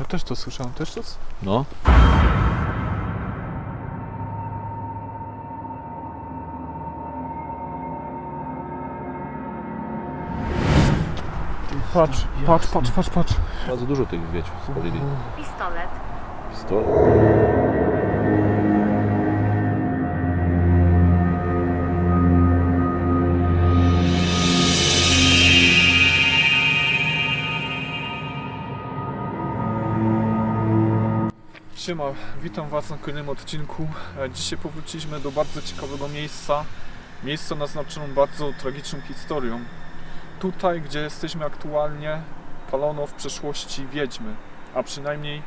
Ja też to słyszałem, też to? No. Patrz, patrz, patrz, patrz, patrz. Bardzo dużo tych wieciów spalili. Pistolet. Pistolet. Siema, witam Was na kolejnym odcinku. E, Dzisiaj powróciliśmy do bardzo ciekawego miejsca. Miejsca naznaczoną bardzo tragiczną historią. Tutaj, gdzie jesteśmy aktualnie, palono w przeszłości wiedźmy. A przynajmniej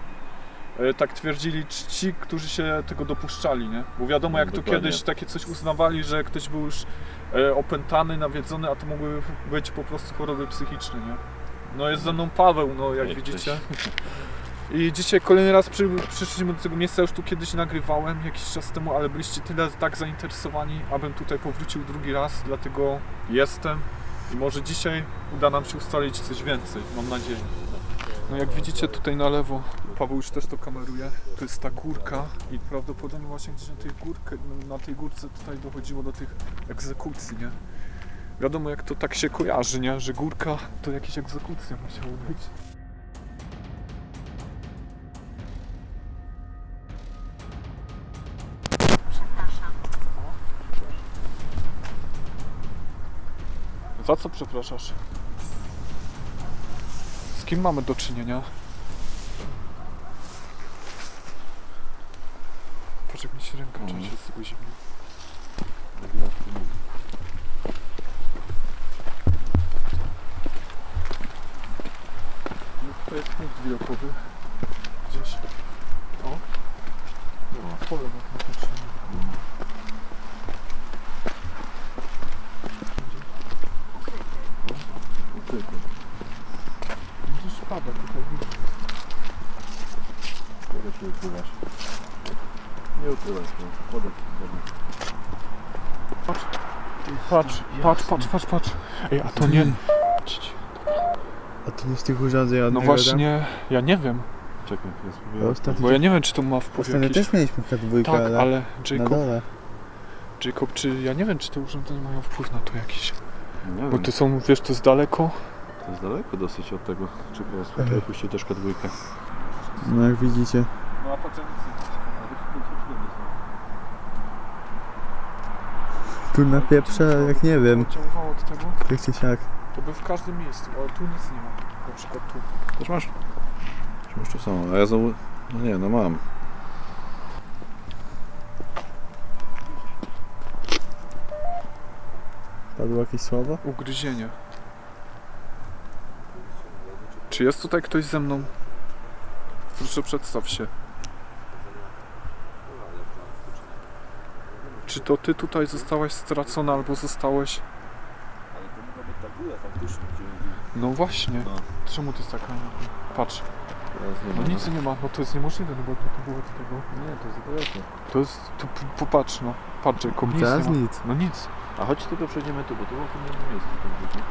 e, tak twierdzili ci, którzy się tego dopuszczali, nie? Bo wiadomo, No, jak to dokładnie. kiedyś takie coś uznawali, że ktoś był już e, opętany, nawiedzony, a to mogły być po prostu choroby psychiczne, nie? No jest ze mną Paweł, no jak widzicie. I dzisiaj kolejny raz przy, przyszliśmy do tego miejsca, już tu kiedyś nagrywałem jakiś czas temu, ale byliście tyle tak zainteresowani, abym tutaj powrócił drugi raz, dlatego jestem i może dzisiaj uda nam się ustalić coś więcej, mam nadzieję. No jak widzicie tutaj na lewo, Paweł już też to kameruje, to jest ta górka i prawdopodobnie właśnie gdzieś na tej, górkę, na tej górce tutaj dochodziło do tych egzekucji, nie? Wiadomo jak to tak się kojarzy, nie? Że górka to jakieś egzekucje musiało być. Za co przepraszasz? Z kim mamy do czynienia? Patrz jak mi się ręka trzęsie z tego zimna. No to jest punkt widokowy. Gdzieś. O. No, pole magnetyczne. Gdzieś pada tutaj. widzę. Kogo się ukrywasz? Nie ukrywasz, no. Podaj. Patrz, patrz, patrz, patrz, patrz, patrz. Ej, a to nie... A to nie z tych urządzeń No odnego właśnie, ja nie wiem. Czekaj, ja spróbuję. Ostatnio, Bo ja nie wiem, czy to ma wpływ ostatnio jakiś... też mieliśmy K2, Tak, ale, ale na Jacob, dole. Jacob, czy ja nie wiem, czy te urządzenia mają wpływ na to jakiś. Nie Bo wiem, to są, wiesz, to jest daleko. to jest daleko dosyć od tego. Czekaj, ja spróbuję puścić też dwójkę. No jak widzicie. No a patrz, Tu na pieprze, jak nie wiem. Odciągało od tego, Jak siak. to by w każdym miejscu, ale tu nic nie ma. Na przykład tu. Też masz? Czy masz to samo? A ja znowu... No nie, no mam. Padło jakieś słowo? Ugryzienie. Czy jest tutaj ktoś ze mną? Proszę przedstaw się. Czy to ty tutaj zostałaś stracona albo zostałeś? Ale to mogła być ta góra faktycznie, gdzie No właśnie. No. Czemu to jest taka... Patrz. Teraz nie No nic nie ma, no to jest niemożliwe, no bo to, to było od tego. Nie, to jest daleko. To jest... To p- popatrz no. Patrz, Jacob, nic Teraz nie ma. nic. No nic. A chodź tylko przejdziemy tu, bo tu było w innym miejscu. tam gdzieś, nie?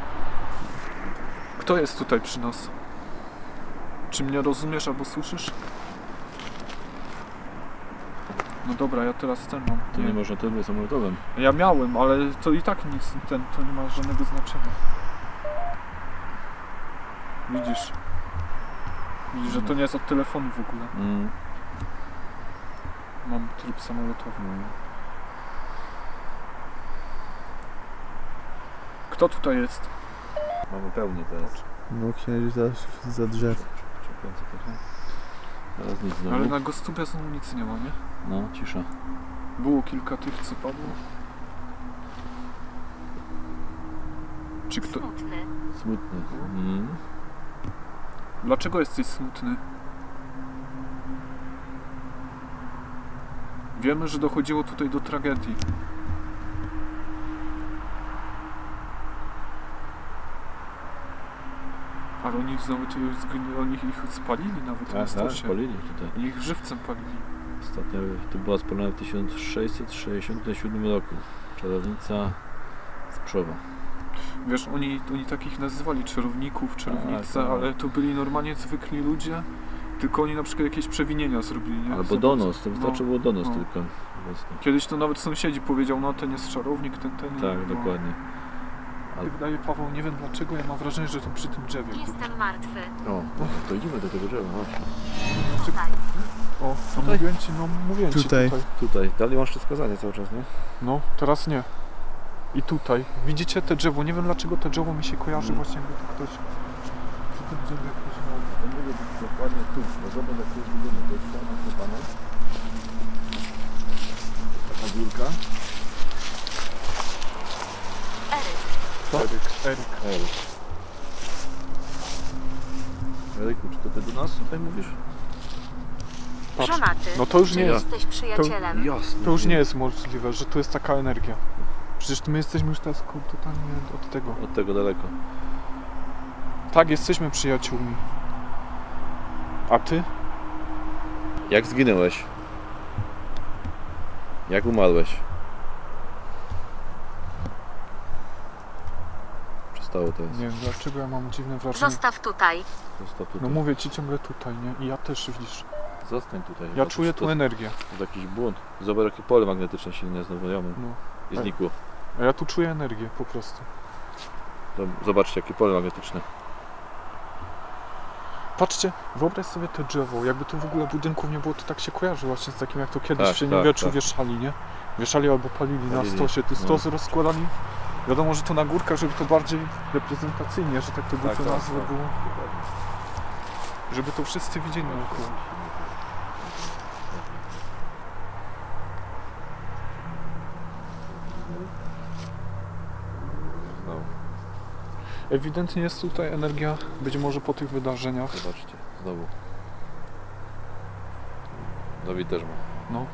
Kto jest tutaj przy nas? Czy mnie rozumiesz albo słyszysz? No dobra, ja teraz ten mam. To nie można trybie samolotowym. Ja miałem, ale to i tak nic, ten, to nie ma żadnego znaczenia. Widzisz? Widzisz, że to nie jest od telefonu w ogóle. Mm. Mam tryb samolotowy. Mm. Kto tutaj jest? Mamy pełnię teraz. No księżyc za, za drzew. Trochę. Teraz nic znowu. Ale na Gostubie znowu nic nie ma, nie? No, cisza. Było kilka tych, co padło. Czy kto... Smutny. Smutny. Mm. Dlaczego jesteś smutny? Wiemy, że dochodziło tutaj do tragedii. Ale oni nawet zgni- oni ich spalili nawet na Tak, tak, stosie. palili tutaj. Ich żywcem palili. Ostatnio to była spalona w 1667 roku. Czarownica z Przowa. Wiesz, oni, oni takich nazywali czarowników, czarownice, tak. ale to byli normalnie zwykli ludzie, Tylko oni na przykład jakieś przewinienia zrobili, nie? Albo Zobacz. donos, to wystarczy No, było donos no. tylko. Obecnie. Kiedyś to nawet sąsiedzi powiedział, no ten jest czarownik, ten, ten. Tak, no. dokładnie. Mi Wydaje Paweł, nie wiem dlaczego, ja mam wrażenie, że to przy tym drzewie. Jestem martwy. O, to idziemy do tego drzewa, chodź. Tutaj. O, no mówię ci, no mówię ci Tutaj. tutaj. Tutaj, dalej masz to wskazanie cały czas, nie? No, teraz nie. I tutaj. Widzicie te drzewo? Nie wiem dlaczego te drzewo mi się kojarzy Mm. właśnie jakby to ktoś przy tym drzewie jakoś miał. To może być dokładnie tu, jak to jest budynek, to jest tam nakopane. Taka górka. Eryk. Eryku, czy to ty do nas tutaj mówisz? Patrz. Żonaty. No to już Czy nie jest. jesteś przyjacielem? Jasne. To już nie jest możliwe, że tu jest taka energia. Przecież my jesteśmy już teraz totalnie od tego. Od tego daleko. Tak, jesteśmy przyjaciółmi. A ty? Jak zginęłeś? Jak umarłeś? Przestało to jest. Nie wiem dlaczego ja mam dziwne wrażenie. Zostaw tutaj. Zostaw tutaj. No mówię ci ciągle tutaj, nie? I ja też widzisz. Zostań tutaj. Ja Bo czuję to, tu energię. To jakiś błąd. Zobacz jakie pole magnetyczne silne znowu. No. I znikło. A ja tu czuję energię po prostu. To Zobaczcie jakie pole magnetyczne. Patrzcie, wyobraź sobie to drzewo. Jakby tu w ogóle budynków nie było, to tak się kojarzy właśnie z takim jak to kiedyś Tak, w tak, średniowieczu tak. wieszali, nie? Wieszali albo palili na Palili, stosie. Ty no. stosy rozkładali. Wiadomo, że to na górkach, żeby to bardziej reprezentacyjnie, że tak to głupie nazwy było. Żeby to wszyscy widzieli naokoło. Znowu, Ewidentnie jest tutaj energia, być może po tych wydarzeniach. zobaczcie. Znowu. Dawid też ma. No.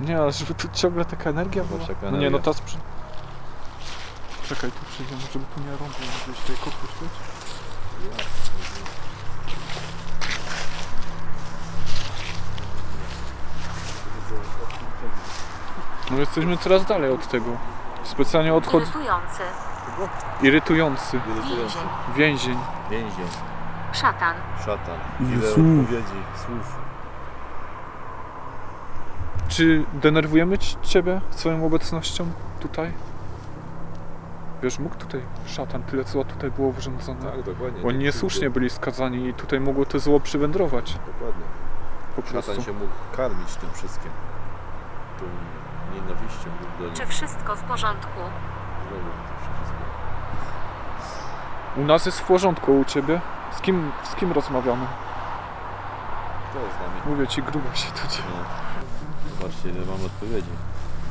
Nie, ale żeby tu ciągle taka energia była. Zobacz, jaka No nie, energia. no przy... Czekaj, tu przyjdziemy, żeby tu nie rąbło gdzieś kotły świeć. No jesteśmy coraz dalej od tego. Specjalnie odchod... Irytujący. Irytujący. Więzień. Więzień. Więzień. Szatan. Szatan. Ile Ile słów. odpowiedzi, słów. Czy denerwujemy ci- Ciebie swoją obecnością tutaj? Wiesz, mógł tutaj szatan, tyle zła tutaj było wyrządzone. Tak, dokładnie. Oni niesłusznie byli skazani i tutaj mogło to zło przywędrować Dokładnie. po prostu. Szatan się mógł karmić tym wszystkim. Tą nienawiścią do nich. Czy wszystko w porządku? Znowu to wszystko. U nas jest w porządku, u Ciebie? Z kim, z kim rozmawiamy? Kto jest z nami? Mówię Ci, grubo się tu dzieje. No. Zobaczcie ile mamy odpowiedzi.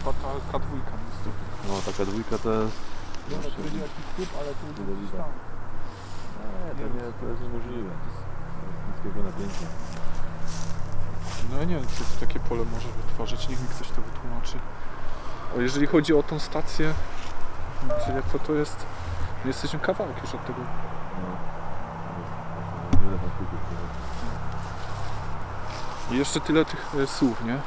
Taka K2 niestety. No taka dwójka to jest... Ja powiedział jakiś klub, ale to Tyle widać. Nie, to, nie, to jest niemożliwe. To jest niskiego napięcia. No ja nie wiem, co to takie pole może wytwarzać, niech mi ktoś to wytłumaczy. A jeżeli chodzi o tą stację, czyli co to jest, my jesteśmy kawałek już od tego. No. Tam. I jeszcze tyle tych e, słów, nie?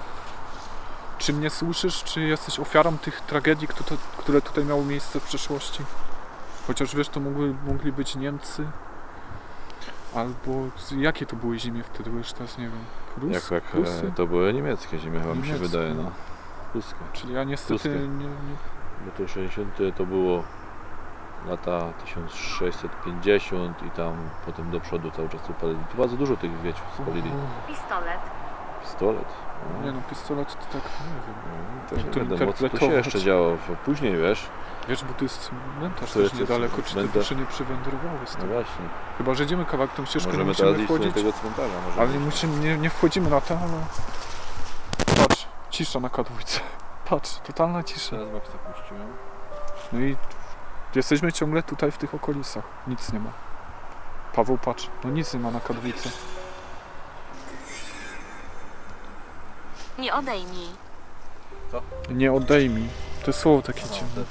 Czy mnie słyszysz, czy jesteś ofiarą tych tragedii, które, tutaj miały miejsce w przeszłości? Chociaż wiesz, to mogły, mogli być Niemcy, albo jakie to były ziemie wtedy, bo już teraz nie wiem. Rus, Jak, jak Rusy? e, to były niemieckie ziemie chyba mi się Niemieckie. wydaje, no. Ruskie. Czyli ja niestety Ruskie. nie, nie, Bo to 60 to było lata 1650 i tam potem do przodu cały czas tu palili. Tu bardzo dużo tych wieciów spalili. Pistolet. Pistolet. No. nie no, pistolet to tak, nie wiem. No, też nie tu się jeszcze działo. Później wiesz, Wiesz, bo tu jest cmentarz też niedaleko, czy te dusze nie przywędrowały no stąd? właśnie. Chyba, że idziemy kawałek tą ścieżką, nie Możemy musimy teraz iść do wchodzić. tego cmentarza. Ale nie, musimy, nie, nie wchodzimy na to, ale... Patrz, cisza na kadwójce. Patrz, totalna cisza. Teraz Maxa puściłem. No i jesteśmy ciągle tutaj w tych okolicach. Nic nie ma. Paweł, patrz, no nic nie ma na kadwójce. Nie odejmij. Nie odejmij. To jest słowo takie ciemne.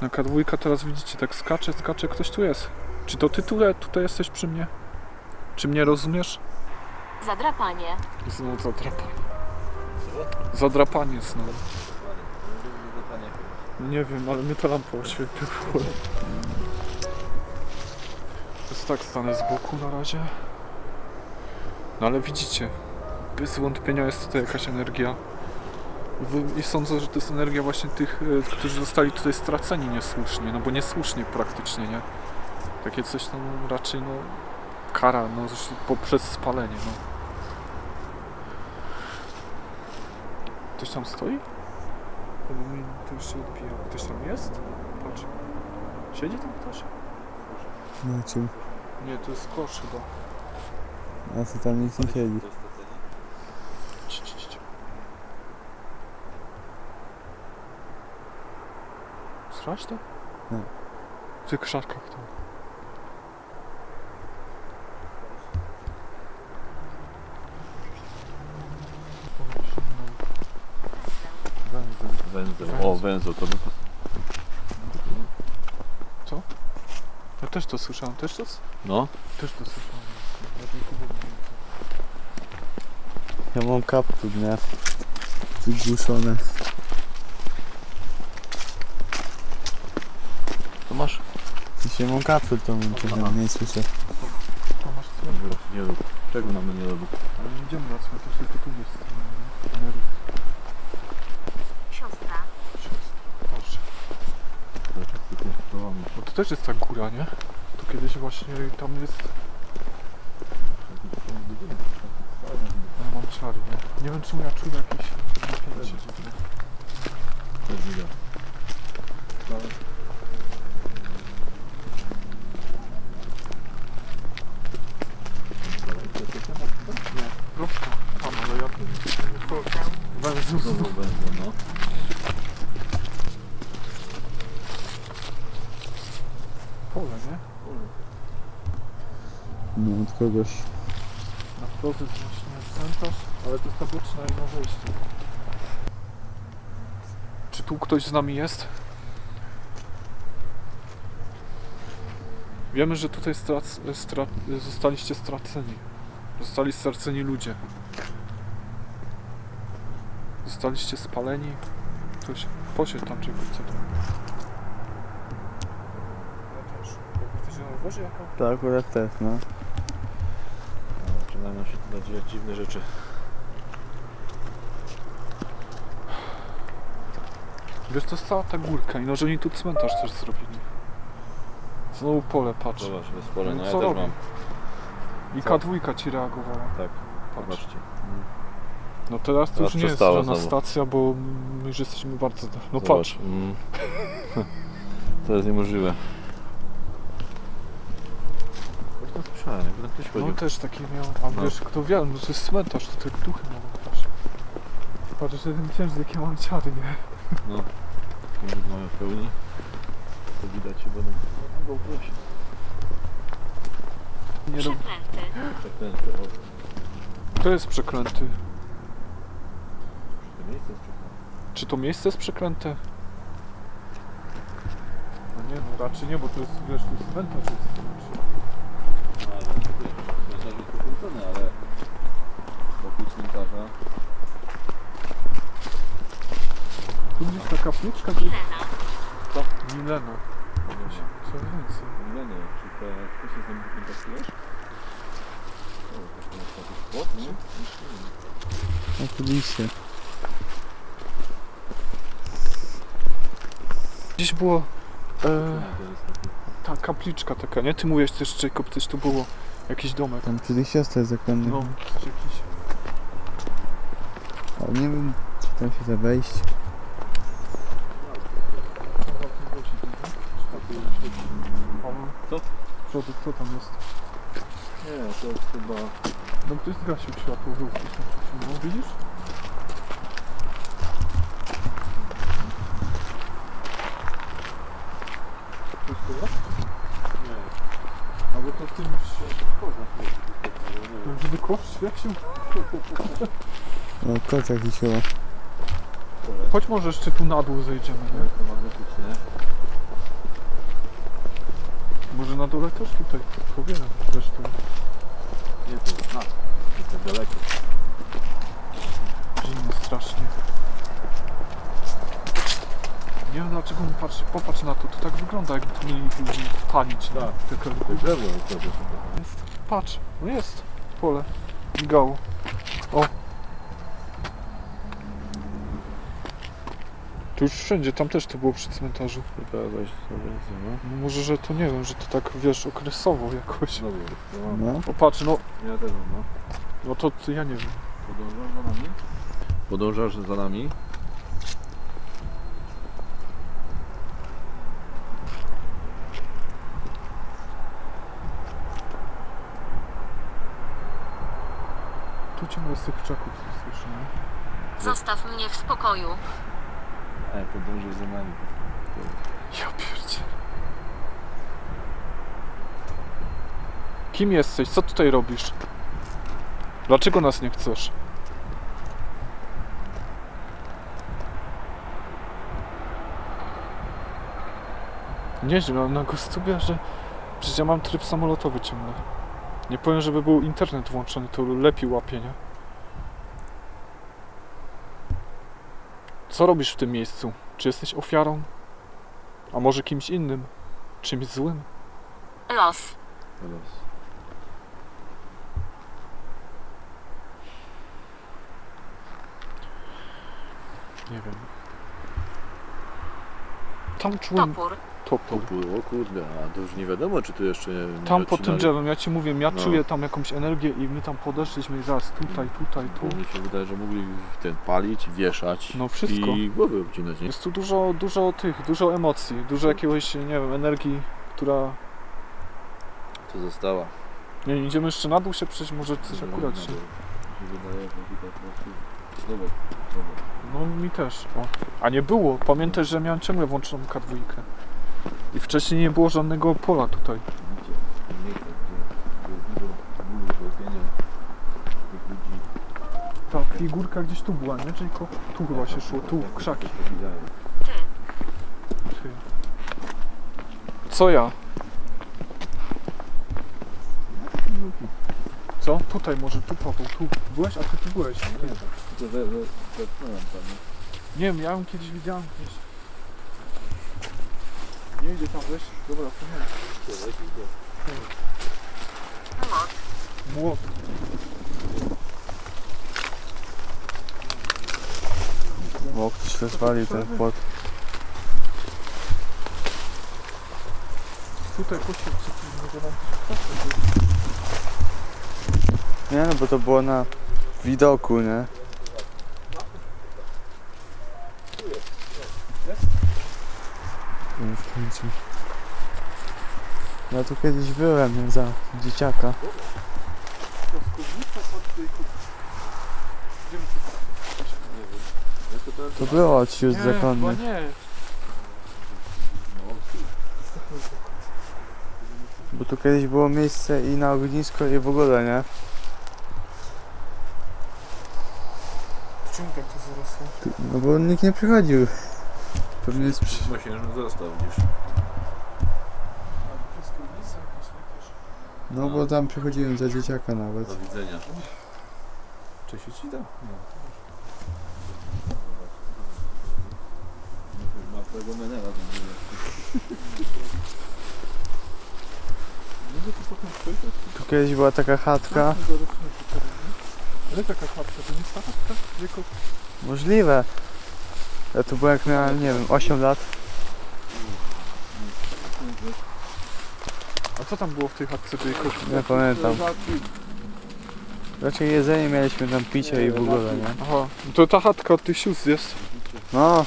Na kadwójka teraz widzicie, tak skacze, skacze, ktoś tu jest. Czy to ty tutaj, tutaj jesteś przy mnie? Czy mnie rozumiesz? Zadrapanie. Znowu zadrapanie. Zadrapanie znowu. Nie wiem, ale mnie ta lampa oświetliła. Jest tak stanę z boku na razie. No ale widzicie, bez wątpienia jest tutaj jakaś energia. I sądzę, że to jest energia właśnie tych, e, którzy zostali tutaj straceni niesłusznie, no bo niesłusznie praktycznie, nie? Takie coś tam raczej, no, kara, no, poprzez spalenie, no. Ktoś tam stoi? To już się odbija. Ktoś tam jest? Patrz. Siedzi tam ktoś? Na czym? Nie, to jest kosz chyba. A co tam nic nie siedzi. Słyszałeś to? Nie. W tych krzakach tam. Węzeł. O, węzeł, to by... Ja też to słyszałem. Też to? s- No, Też to słyszałem. Ja tylko mówię. Ja mam kaptur, nie? Wygłuszone. to masz. Mam kaptur, to bym trochę nie słyszę. To masz cmentarz. Nie rób. Czego nam nie robi? Ale nie idziemy na cmentarz, tylko tu jest. mm, Mary. Siostra. Patrz. Bo to też jest ta góra, nie? To kiedyś właśnie tam jest... Ja mam czary, nie? Nie wiem, czy ja czuję jakieś napięcie. tutaj. Prosto. Tam, ale ja tu... Węzeł. Znowu węzeł, no. Pole, nie? No od kogoś. Jest właśnie cmentarz, ale to jest i na wejście. Czy tu ktoś z nami jest? Wiemy, że tutaj strac, stra, zostaliście straceni. Zostali straceni ludzie. Zostaliście spaleni. Ktoś posiedź tam czegoś, co tam. Ja też. Jakby ktoś na wozie? To akurat też, no. Zaczynają się tu nadziewać dziwne rzeczy. Wiesz, to jest cała ta górka i no, że oni tu cmentarz też zrobili. Znowu pole, patrz. Zobacz, bez pola, No ja też robi? mam. I co? K2 ci reagowała. Tak, Patrz. zobaczcie. No teraz to Teraz już nie jest przestało żadna znowu. stacja, bo my już jesteśmy bardzo... da- No Zobacz. patrz. Mm. To jest niemożliwe. Słyszałem, jakby tam ktoś chodził. No też taki miał. A No. wiesz, kto wie, no to jest cmentarz, to te duchy mogą patrz. Patrz, że ten księżyc, jakie mam ciary, nie? No. Księżyc mają w pełni. To widać chyba na na GoProsie. nie rob... Przeklęty. Przeklęte, o. Kto jest przeklęty? To miejsce jest przeklęte. Czy to miejsce jest przeklęte? No nie, no raczej nie, bo to jest, wiesz, to jest cmentarz jest. No to wiesz, pokręcony, ale wokół cmentarza Tu gdzieś ta kapliczka, gdzieś... Milena. Co? Milena. Co więcej? Mileny, czy to ty się z nami kontaktujesz? O, to jest jakiś płot, nie? Oczywiście. Gdzieś było... E, ta kapliczka taka, nie? Ty mówisz też, Jacob, coś tu było. Jakiś domek. Tam przy tych siostrach zakonnych. No, coś jakiś... Ale nie wiem, czy tam się da wejść. Co? Przodu, co tam jest? Nie, to jest chyba... No ktoś zgasił światło, tam przed chwilą. widzisz? Ktoś tu jest? Nie. Albo to w tym To żeby kosz świecił? O, kot jakiś chyba. Chodź może jeszcze tu na dół zejdziemy, nie? Elektromagnetyczne. Może na dole też tutaj, wiem, zresztą. Nie, to jest na. To jest daleko. Zimno strasznie. Nie wiem dlaczego on patrzy, popatrz na to, to tak wygląda jakby tu mieli ludzi palić. Tak. Tylko, To jest drewno, jest dobrze. jest, patrz, no jest pole, migało. Tu już wszędzie, tam też to było przy cmentarzu. Sobie no. No może, że to nie wiem, że to tak wiesz, okresowo jakoś. No. No. O patrz, no, Ja też mam, no. no to, to ja nie wiem. Podążasz za nami? Podążasz za nami? Tu ciągle z tych krzaków coś słyszę? Zostaw mnie w spokoju. E, podążasz za nami. Ja pierdzie. Kim jesteś? Co tutaj robisz? Dlaczego nas nie chcesz? Nieźle, mam na gostubie, że przecież ja mam tryb samolotowy ciągle. Nie powiem, żeby był internet włączony, to lepiej łapie, nie? Co robisz w tym miejscu? Czy jesteś ofiarą? A może kimś innym? Czymś złym? Los. Teraz. Nie wiem. Tam czułem Topór. Topór. Topór, o kurde, a to już nie wiadomo, czy tu jeszcze nie Tam po tym drzewem, ja ci mówię, ja No. czuję tam jakąś energię i my tam podeszliśmy i zaraz tutaj, tutaj, tu. Bo mi się wydaje, że mogli ten palić, wieszać No wszystko. i głowy obcinać, nie? Jest tu dużo, dużo tych, dużo emocji, dużo jakiegoś, nie wiem, energii, która... Co została. Nie, idziemy jeszcze na dół się przejść, może coś akurat się... Wydaje, że po prostu... Zobacz, zobacz. No mi też, o. A nie było, pamiętaj, że miałem ciągle włączoną K2. I wcześniej nie było żadnego pola tutaj. Ta figurka gdzieś tu była, nie? Jacob? Tu chyba się szło, tu, w krzaki. Ty. Co ja? Co? Tutaj może, tu Paweł, tu. Byłeś? A ty tu byłeś. Nie? Nie wiem, ja ją kiedyś widziałem gdzieś. Nie idzie tam weź? Dobra, to nie. Młot. Młot. Ktoś rozwalił ten płot. Tutaj poświeć się, tu może nam Nie no, bo to było na widoku, nie? Nie w końcu. Ja tu kiedyś byłem za dzieciaka. To było od sióstr Nie, zakonnych. chyba nie. Bo tu kiedyś było miejsce i na ognisko i w ogóle, nie? Czemu tak to zarosło? No bo nikt nie przychodził. Pewnie jest przy... Mosiężny został, widzisz. No bo tam przychodziłem za dzieciaka nawet. Do widzenia. Cześć, ci tam? Martwego menela tu kiedyś była taka chatka. Ale taka chatka, to nie jest ta chatka? Możliwe. Ja tu byłem jak miałem, nie wiem, 8 lat. Co tam było w tej chatce Jacob? Nie pamiętam. Raczej jedzenie mieliśmy tam picie i w ogóle, nie? Aha, to ta chatka od tych sióstr jest. No,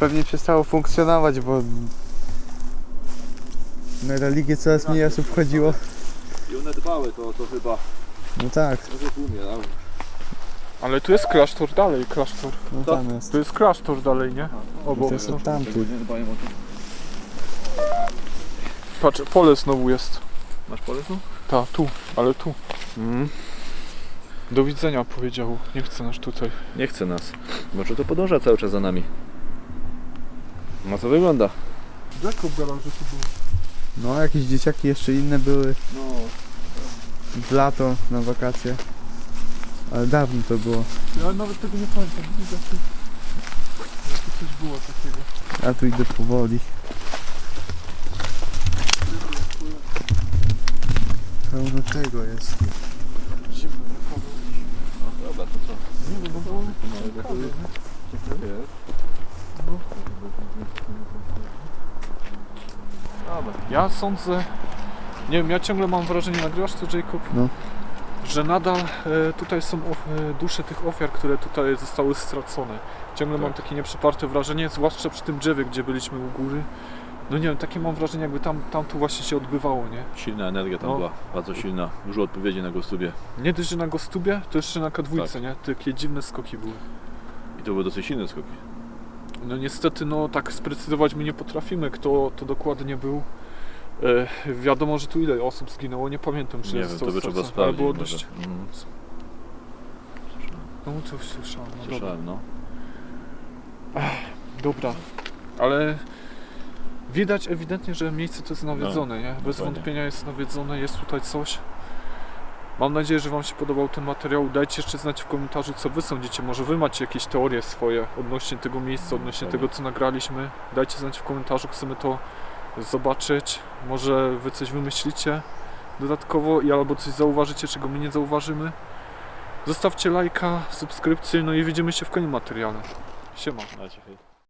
pewnie przestało funkcjonować, bo na religię coraz mniej osób wchodziło. I one dbały to, to chyba. No tak, Może tu umierały. Ale tu jest klasztor dalej, klasztor. no To- tam jest. Tu jest klasztor dalej, nie? Obok. To są tam tu. Nie dbają o to. Patrz, pole znowu jest. Masz pole tu? Ta, tu, ale tu. Mhm. Do widzenia powiedział. Nie chce nas tutaj. Nie chce nas. Może to podąża cały czas za nami. No to wygląda. Jakob garażu tu był. No, jakieś dzieciaki jeszcze inne były No. w lato na wakacje. Ale dawno to było. Ja nawet tego nie pamiętam. Widzisz, jak tu- jak tu coś było takiego. Ja tu idę powoli. Pełno tego jest. Zimno? No dobra, to co? Nie no, bo było ciekawe? Ciekawe jest. Dobra. Ja sądzę, nie wiem, ja ciągle mam wrażenie, nagrywasz to Jacob? No. Że nadal e, tutaj są of, e, dusze tych ofiar, które tutaj zostały stracone. Ciągle mam Tak. takie nieprzeparte wrażenie, zwłaszcza przy tym drzewie, gdzie byliśmy u góry. No nie wiem, takie mam wrażenie, jakby tam, tam tu właśnie się odbywało, nie? Silna energia tam No. była, bardzo silna. Dużo odpowiedzi na Gostubie. Nie dość, że na Gostubie, to jeszcze na K2, Tak. nie? Takie dziwne skoki były. I to były dosyć silne skoki. No niestety, no tak sprecyzować my nie potrafimy, kto to dokładnie był. E, wiadomo, że tu ile osób zginęło, nie pamiętam, czy Nie jest wiem, to by trzeba ale sprawdzić. było może. dość... Mhm. No coś słyszałem, no dobra. Słyszałem, no. Dobra, ale widać ewidentnie, że miejsce to jest nawiedzone, nie? Bez No, dokładnie. wątpienia jest nawiedzone, jest tutaj coś. Mam nadzieję, że Wam się podobał ten materiał. Dajcie jeszcze znać w komentarzu, co Wy sądzicie. Może Wy macie jakieś teorie swoje odnośnie tego miejsca, odnośnie tego, co nagraliśmy. Dajcie znać w komentarzu, chcemy to zobaczyć. Może Wy coś wymyślicie dodatkowo i albo coś zauważycie, czego my nie zauważymy. Zostawcie lajka, subskrypcję, no i widzimy się w kolejnym materiale. Siema.